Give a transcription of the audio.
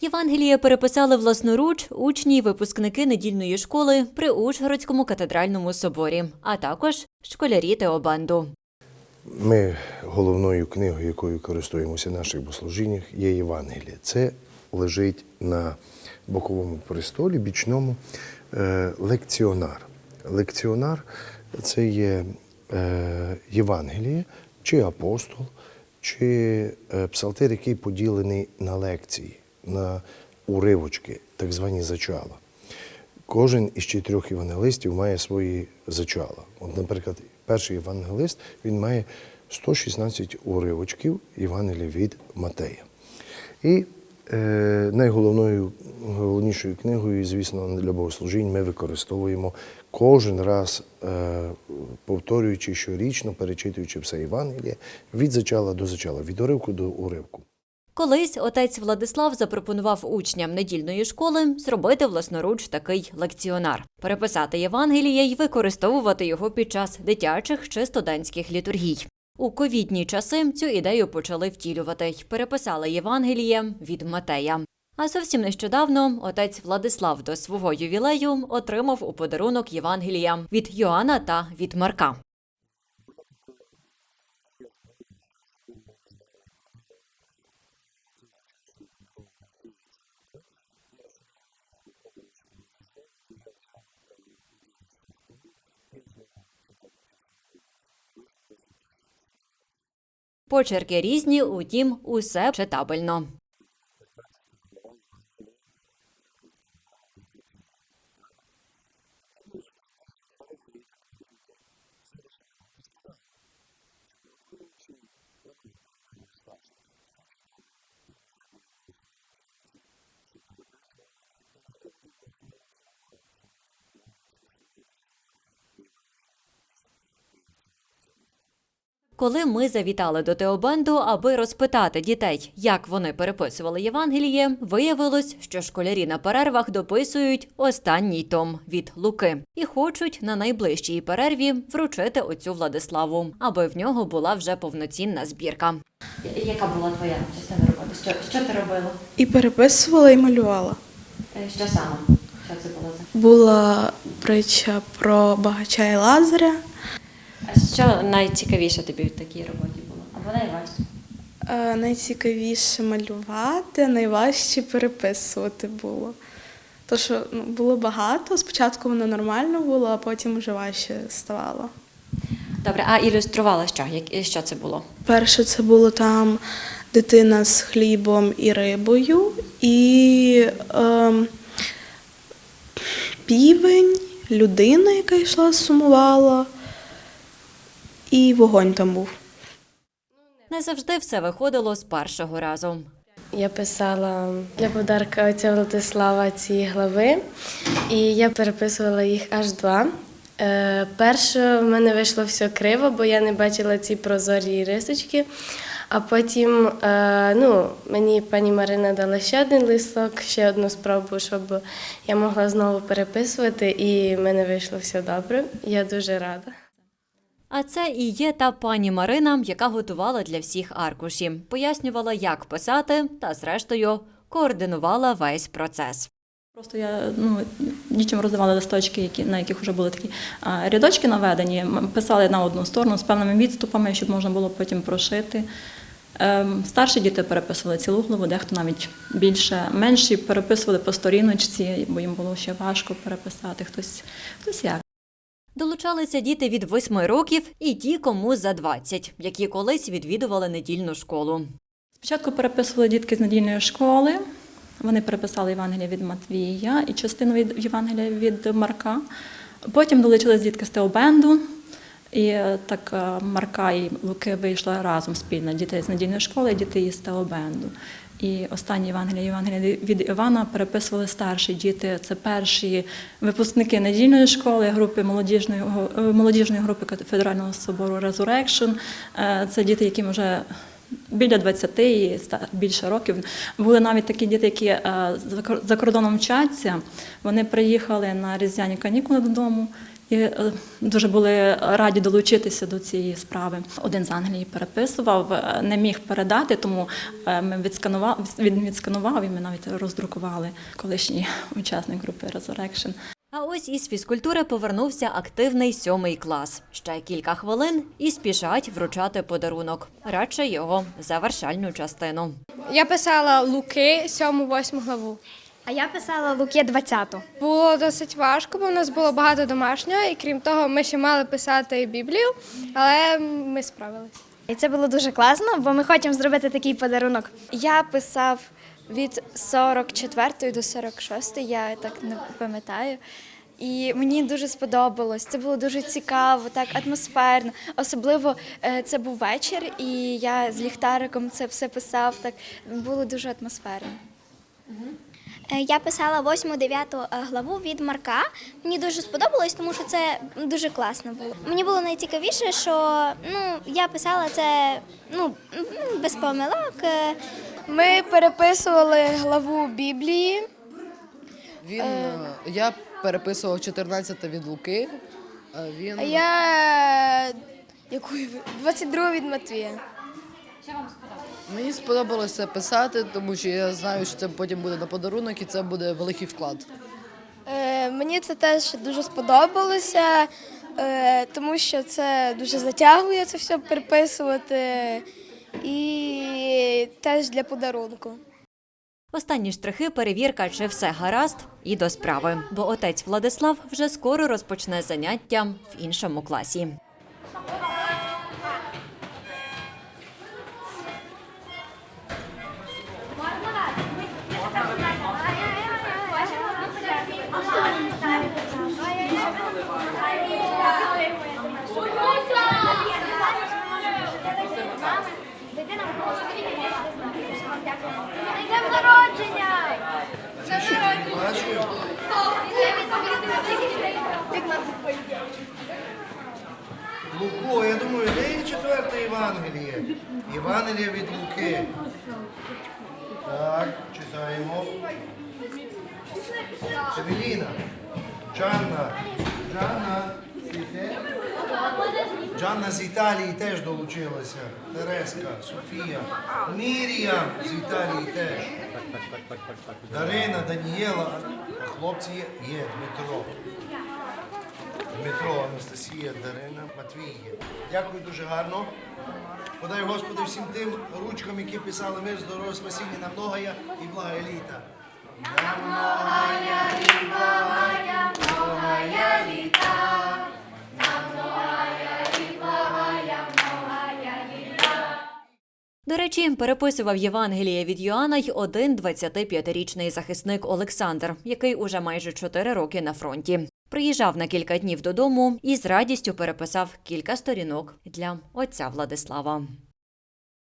Євангеліє переписали власноруч учні й випускники недільної школи при Ужгородському катедральному соборі, а також школярі Теобанду. Ми головною книгою, якою користуємося в наших богослужіннях, є Євангеліє. Це лежить на боковому престолі, бічному е, лекціонар. Лекціонар це є е, Євангеліє чи апостол, чи е, псалтир, який поділений на лекції, на уривочки, так звані зачала. Кожен із чотирьох євангелистів має свої зачала. От, наприклад, перший євангелист він має 116 уривочків Євангелія від Матея. І е, найголовною головнішою книгою, звісно, для богослужінь ми використовуємо кожен раз, е, повторюючи щорічно, перечитуючи все Євангеліє від зачала до зачала, від уривку до уривку. Колись отець Владислав запропонував учням недільної школи зробити власноруч такий лекціонар, переписати Євангеліє й використовувати його під час дитячих чи студентських літургій. У ковідні часи цю ідею почали втілювати й переписали Євангеліє від Матея. А зовсім нещодавно отець Владислав до свого ювілею отримав у подарунок Євангелія від Йоанна та від Марка. Почерки різні, утім, усе читабельно. Коли ми завітали до Теобанду, аби розпитати дітей, як вони переписували Євангеліє, виявилось, що школярі на перервах дописують останній том від Луки і хочуть на найближчій перерві вручити отцю Владиславу, аби в нього була вже повноцінна збірка. Яка була твоя частина роботи? Що, що ти робила? І переписувала і малювала. Що саме? Що це було за? Була притча про багача і Лазаря. Що найцікавіше тобі в такій роботі було? Або найважче? Е, Найцікавіше малювати, найважче переписувати було. То, що ну, було багато, спочатку воно нормально було, а потім вже важче ставало. Добре, а ілюструвала що? Як, що це було? Перше це було там дитина з хлібом і рибою, і ем, півень, людина, яка йшла, сумувала, і вогонь там був. Не завжди все виходило з першого разу. Я писала для подарка отця Владислава ці глави, і я переписувала їх аж два. Е, перше в мене вийшло все криво, бо я не бачила ці прозорі рисочки. А потім е, ну, мені пані Марина дала ще один листок, ще одну спробу, щоб я могла знову переписувати, і в мене вийшло все добре. Я дуже рада. А це і є та пані Марина, яка готувала для всіх аркуші, пояснювала, як писати, та зрештою координувала весь процес. Просто я ну, дітям роздавала листочки, які, на яких вже були такі а, рядочки наведені, писали на одну сторону з певними відступами, щоб можна було потім прошити. Ем, старші діти переписували цілу главу, дехто навіть більше. Менші переписували по сторіночці, бо їм було ще важко переписати. Хтось, хтось як. Долучалися діти від 8 років і ті, кому за 20, які колись відвідували недільну школу. Спочатку переписували дітки з недільної школи. Вони переписали Євангелія від Матвія і частину від Євангелія від Марка. Потім долучились дітки з Теобенду. І е, так е, Марка і Луки вийшла разом спільно. Дітей з недільної школи, і дітей з Теобенду. І останні Євангелія, Євангелія від Івана переписували старші діти. Це перші випускники недільної школи, групи молодіжної, е, молодіжної групи Федерального собору Resurrection. Е, Це діти, яким вже біля 20 і більше років. Були навіть такі діти, які е, за кордоном вчаться. Вони приїхали на різдвяні канікули додому. І е, дуже були раді долучитися до цієї справи. Один з Англії переписував, е, не міг передати, тому е, ми відсканував, він відсканував і ми навіть роздрукували колишній учасник групи Resurrection. А ось із фізкультури повернувся активний сьомий клас. Ще кілька хвилин і спішать вручати подарунок, радше його завершальну частину. Я писала Луки 7-8 главу. А я писала Луки 20-ту. Було досить важко, бо в нас було багато домашнього, і крім того, ми ще мали писати Біблію, але ми справилися. І це було дуже класно, бо ми хочемо зробити такий подарунок. Я писав від 44 до 46, я так не пам'ятаю. І мені дуже сподобалось. Це було дуже цікаво, так атмосферно. Особливо е, це був вечір, і я з ліхтариком це все писав. Так було дуже атмосферно. Е, Я писала 8-9 главу від Марка. Мені дуже сподобалось, тому що це дуже класно було. Мені було найцікавіше, що ну, я писала це ну, без помилок. е, Ми переписували главу Біблії. Він, е, я переписував 14 від Луки. е, Він А я яку 22 від Матвія. Мені сподобалося писати, тому що я знаю, що це потім буде на подарунок і це буде великий вклад. Е, мені це теж дуже сподобалося, е, тому що це дуже затягує це все переписувати. І теж для подарунку. Останні штрихи перевірка, чи все гаразд, і до справи. Бо отець Владислав вже скоро розпочне заняття в іншому класі. Луко, я думаю, де є четверте Євангеліє? Євангеліє від Луки. Так, читаємо. Евеліна, Джанна, Джанна. Джанна з Італії теж долучилася. Тереска, Софія, Мірія з Італії теж. Дарина, Данієла, хлопці є, є Дмитро. Дмитро, Анастасія, Дарина, Матвій. є. Дякую дуже гарно. Подай Господи всім тим ручкам, які писали мир, здоров'я, спасіння на многоя і благая літа. На многоя і благая, многоя літа. До речі, переписував Євангеліє від Йоанна й один 25-річний захисник Олександр, який уже майже 4 роки на фронті. Приїжджав на кілька днів додому і з радістю переписав кілька сторінок для отця Владислава.